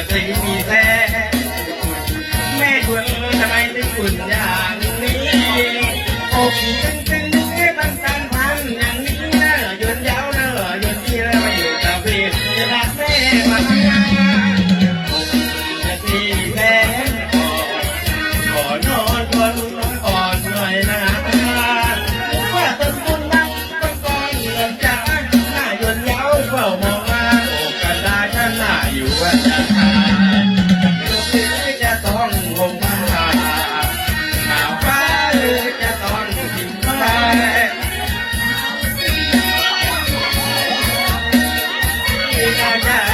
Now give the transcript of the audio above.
จะตีมีแท้แม่ควณทำไมถึงคุณอย่างนี้อกตึงตึงให้บังสันพันอย่างนี้เนอะยนยาวเนอะยนที่แล้วมาอยู่กับพี่จะรักแม่มาทำงานอกจะตีแท้ขอนอนก่อนก่อนหน่อยนะว่าต้นต้นรักต้นก้อนเหลือจ้าหน้ายนยวเฝ้ามอง Thank you. Yeah.